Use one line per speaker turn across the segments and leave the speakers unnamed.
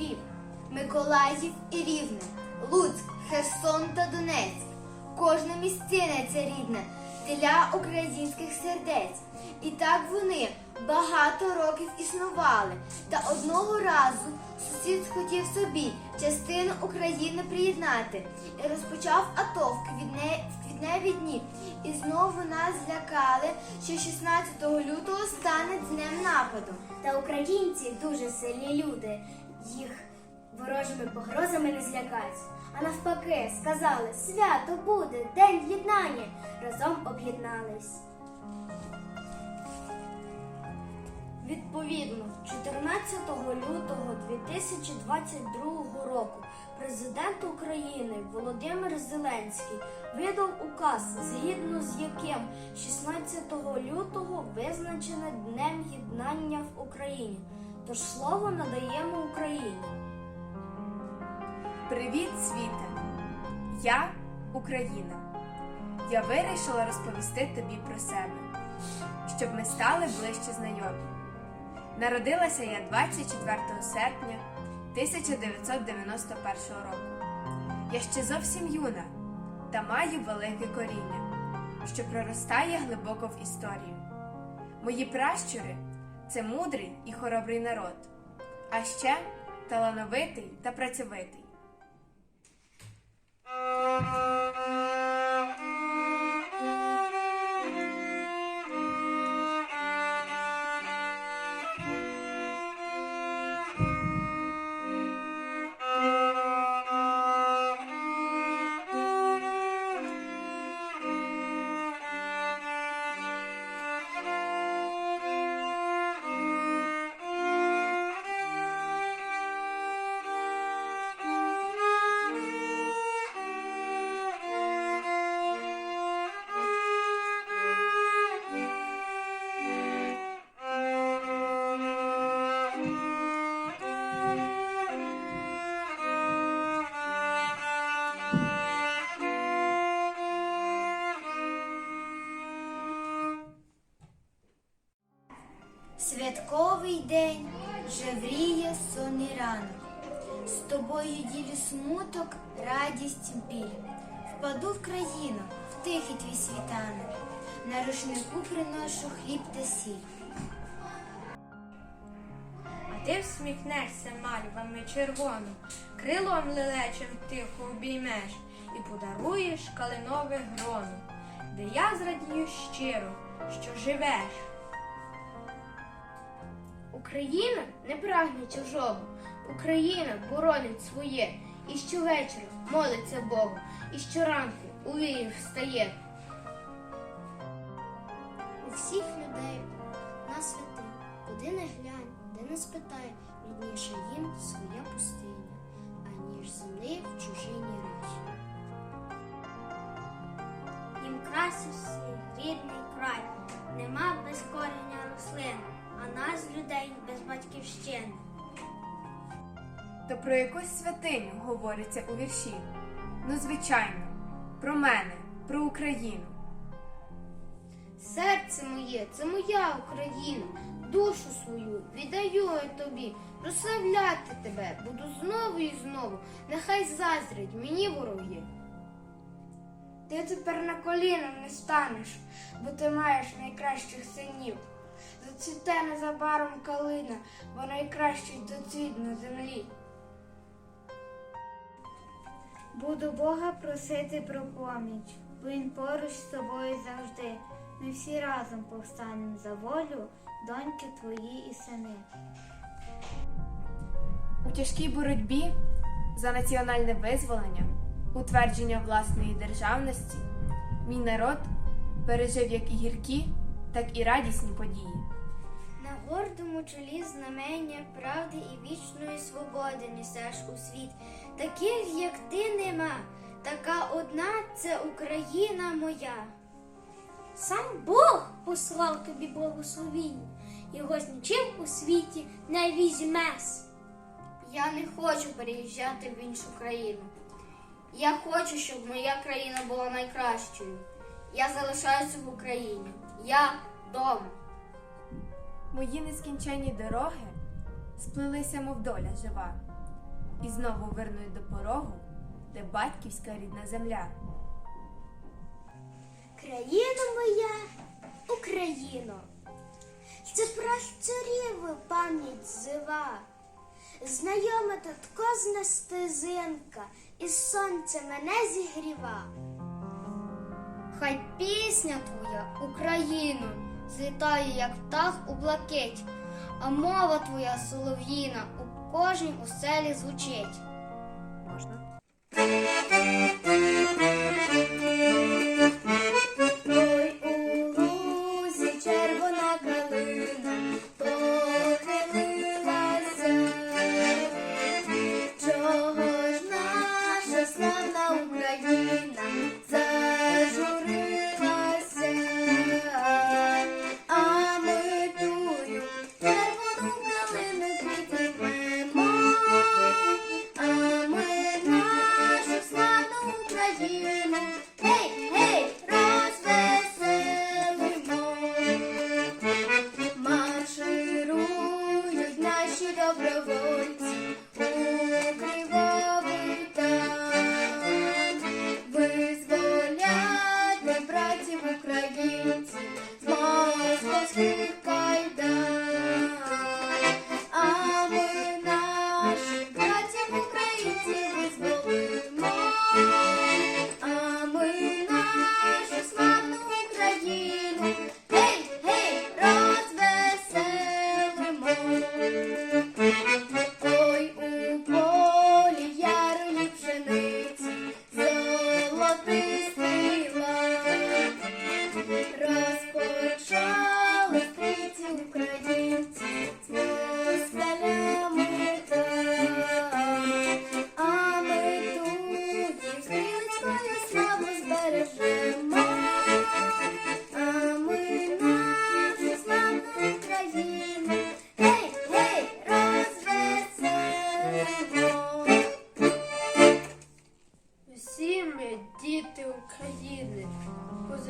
Львів, Миколаїв і Рівне, Луцьк, Херсон та Донецьк. Кожна місцина це рідна для українських сердець. І так вони багато років існували. Та одного разу сусід хотів собі частину України приєднати і розпочав АТО в квітне- в квітневі дні. І знову нас злякали, що 16 лютого стане днем нападу.
Та українці дуже сильні люди. Їх ворожими погрозами не злякать. А навпаки, сказали, свято буде, день єднання. Разом об'єднались. Відповідно, 14 лютого 2022 року президент України Володимир Зеленський видав указ, згідно з яким 16 лютого визначене Днем Єднання в Україні. Тож слово надаємо Україні.
Привіт, світе! Я Україна. Я вирішила розповісти тобі про себе, щоб ми стали ближче знайомі. Народилася я 24 серпня 1991 року. Я ще зовсім юна та маю велике коріння, що проростає глибоко в історію. Мої пращури це мудрий і хоробрий народ, а ще талановитий та працьовитий.
Святковий день жевріє сонний ранок. З тобою ділю смуток, радість, біль. Впаду в країну, в тихий твій світанок. На рушнику приношу хліб та сіль.
А ти всміхнешся мальвами червоним, крилом лелечем тихо обіймеш і подаруєш калинове грону, де я зрадію щиро, що живеш.
Україна не прагне чужого. Україна боронить своє. І щовечора молиться Богу, і щоранку у вірі встає. У всіх людей на святи, куди не глянь, де не спитай, рідніше їм своя пустиня, аніж землі в чужині рай. Їм краще всіх рідний край, нема без а нас, людей, без батьківщини.
То про якусь святиню говориться у вірші. Ну, звичайно, про мене, про Україну.
Серце моє, це моя Україна, душу свою віддаю я тобі, прославляти тебе буду знову і знову, нехай заздрять мені вороги.
Ти тепер на коліна не станеш, бо ти маєш найкращих синів. Зацвіте незабаром калина, бо найкращий доцвіт на землі. Буду Бога просити про поміч, бо він поруч з тобою завжди. Ми всі разом повстанемо за волю, доньки твої і сини.
У тяжкій боротьбі за національне визволення, утвердження власної державності, мій народ пережив як і гіркі, так і радісні події.
На гордому чолі знамення правди і вічної свободи несеш у світ. Таких, як ти, нема. Така одна це Україна моя. Сам Бог послав тобі благословіння, його з нічим у світі не візьмеш.
Я не хочу переїжджати в іншу країну. Я хочу, щоб моя країна була найкращою. Я залишаюся в Україні. Я вдома.
Мої нескінченні дороги сплелися, мов доля жива. і знову вернуть до порогу, де батьківська рідна земля.
Країна моя, Україно, це пращурів пам'ять зива. Знайома тут козна стезинка, і сонце мене зігріва. Хай пісня твоя, Україно, злітає, як птах у блакить, а мова твоя солов'їна у кожній оселі звучить.
Можна?
Ой, у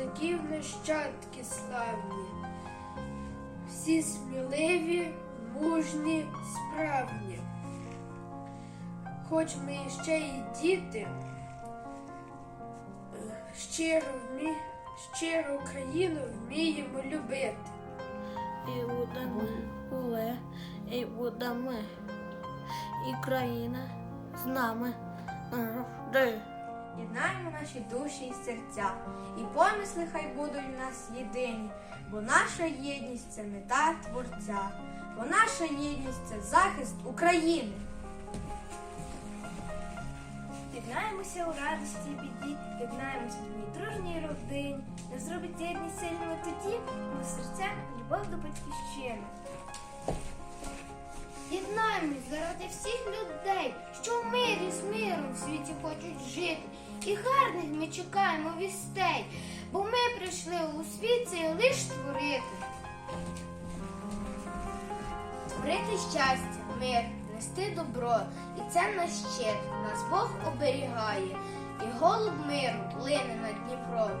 козаків нащадки славні, всі сміливі, мужні, справні. Хоч ми ще й діти, щиро, вмі... щиро Україну вміємо любити.
І будемо ми, і будемо. І країна з нами завжди.
Єднаємо наші душі і серця, і помисли хай будуть в нас єдині, бо наша єдність це мета Творця, бо наша єдність це захист України.
Єднаємося у радості і біді, єднаємося в одній дружній родині. Не зробить єдність сильною тоді, бо в серцях любов до батьківщини.
Єднаємось заради всіх людей, що в мирі з миром в світі хочуть жити. І гарних ми чекаємо вістей, бо ми прийшли у світ цей лиш творити. Творити щастя, мир, нести добро, і це наш щит, нас Бог оберігає, і голуб миру лине над Дніпром,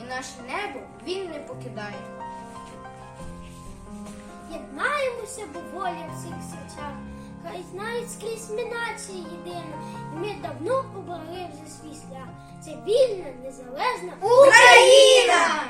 і наше небо він не покидає. Єднаємося, бо воля всіх серцях. Хай знають скрізь ми нація єдина, і ми давно обрали вже свій шлях. Це вільна, незалежна
Україна!